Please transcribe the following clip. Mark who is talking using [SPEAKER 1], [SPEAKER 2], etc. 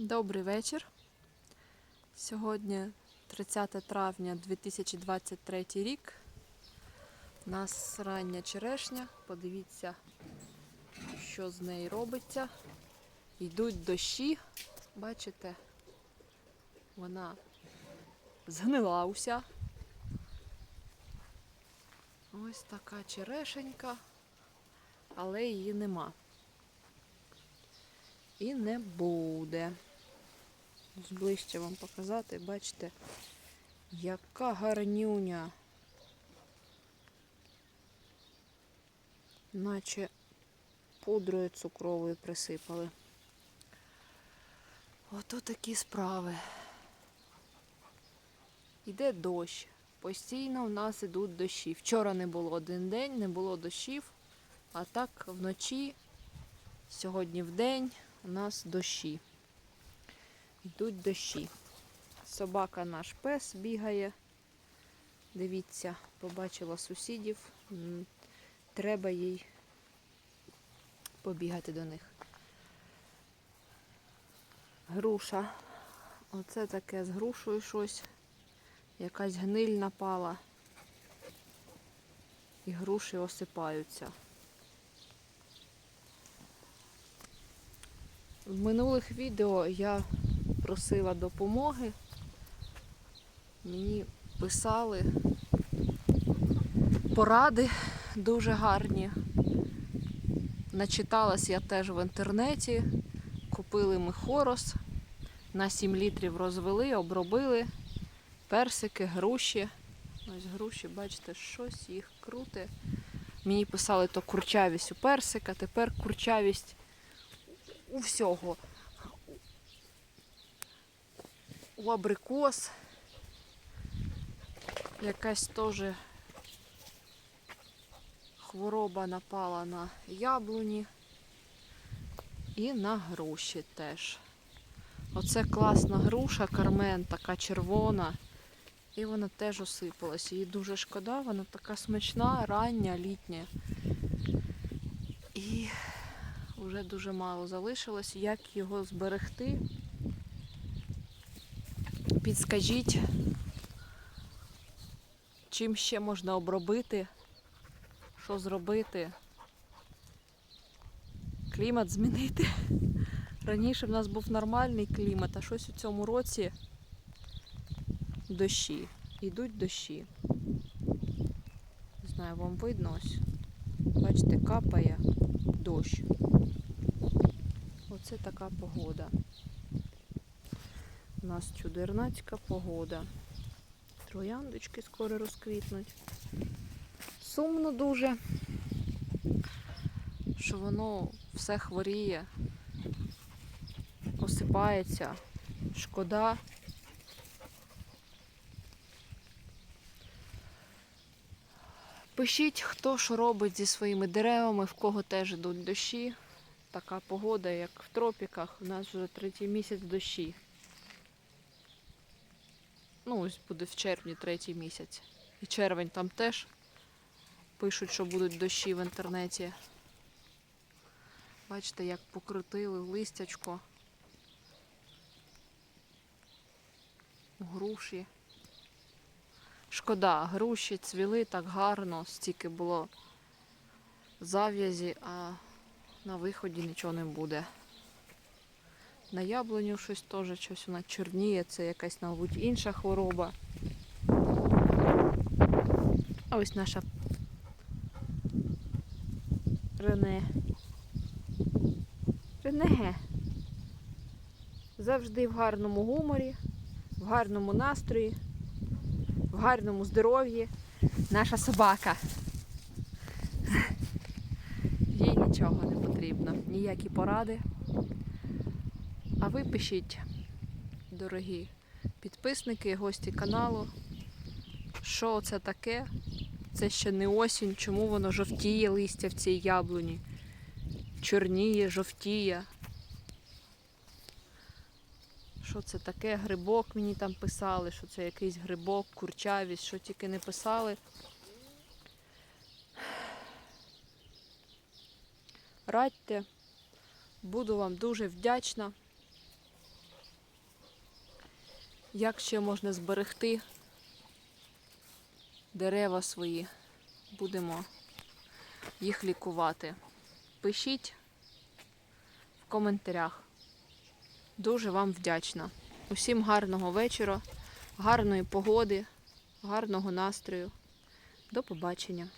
[SPEAKER 1] Добрий вечір. Сьогодні 30 травня 2023 рік. У нас рання черешня. Подивіться, що з нею робиться. Йдуть дощі. Бачите, вона згнила уся. Ось така черешенька, але її нема. І не буде. Зближче вам показати, бачите, яка гарнюня. Наче пудрою цукровою присипали. Ото такі справи. Іде дощ. Постійно в нас ідуть дощі. Вчора не було один день, не було дощів, а так вночі, сьогодні в день у нас дощі. Йдуть дощі. Собака наш пес бігає. Дивіться, побачила сусідів. Треба їй побігати до них. Груша. Оце таке з грушою щось. Якась гниль напала. І груші осипаються. В минулих відео я просила допомоги. Мені писали поради дуже гарні. Начиталась я теж в інтернеті. Купили ми хорос. На 7 літрів розвели, обробили. Персики, груші. Ось груші, бачите, щось їх круте. Мені писали то курчавість у персика, тепер курчавість у всього. У абрикос. Якась теж хвороба напала на яблуні і на груші теж. Оце класна груша, кармен, така червона. І вона теж осипалась. Її дуже шкода, вона така смачна, рання, літня. І вже дуже мало залишилось. Як його зберегти? Підскажіть, чим ще можна обробити, що зробити, клімат змінити. Раніше в нас був нормальний клімат, а щось у цьому році дощі. Йдуть дощі. Не знаю, вам видно ось. Бачите, капає дощ. Оце така погода. У нас чудернацька погода. Трояндочки скоро розквітнуть. Сумно дуже, що воно все хворіє, осипається, шкода. Пишіть, хто що робить зі своїми деревами, в кого теж йдуть дощі. Така погода, як в тропіках. У нас вже третій місяць дощі. Ну, ось буде в червні третій місяць. І червень там теж пишуть, що будуть дощі в інтернеті. Бачите, як покрутили листячко. Груші. Шкода, груші цвіли так гарно, стільки було зав'язі, а на виході нічого не буде. На яблуню щось теж щось вона чорніє, це якась, мабуть, інша хвороба. А ось наша Рене. Рене. Завжди в гарному гуморі, в гарному настрої, в гарному здоров'ї. Наша собака. Їй нічого не потрібно, ніякі поради. А ви пишіть, дорогі підписники, гості каналу, що це таке? Це ще не осінь, чому воно жовтіє листя в цій яблуні? Чорніє, жовтіє. Що це таке? Грибок мені там писали, що це якийсь грибок, курчавість, що тільки не писали. Радьте, буду вам дуже вдячна. Як ще можна зберегти дерева свої? Будемо їх лікувати. Пишіть в коментарях. Дуже вам вдячна. Усім гарного вечора, гарної погоди, гарного настрою. До побачення.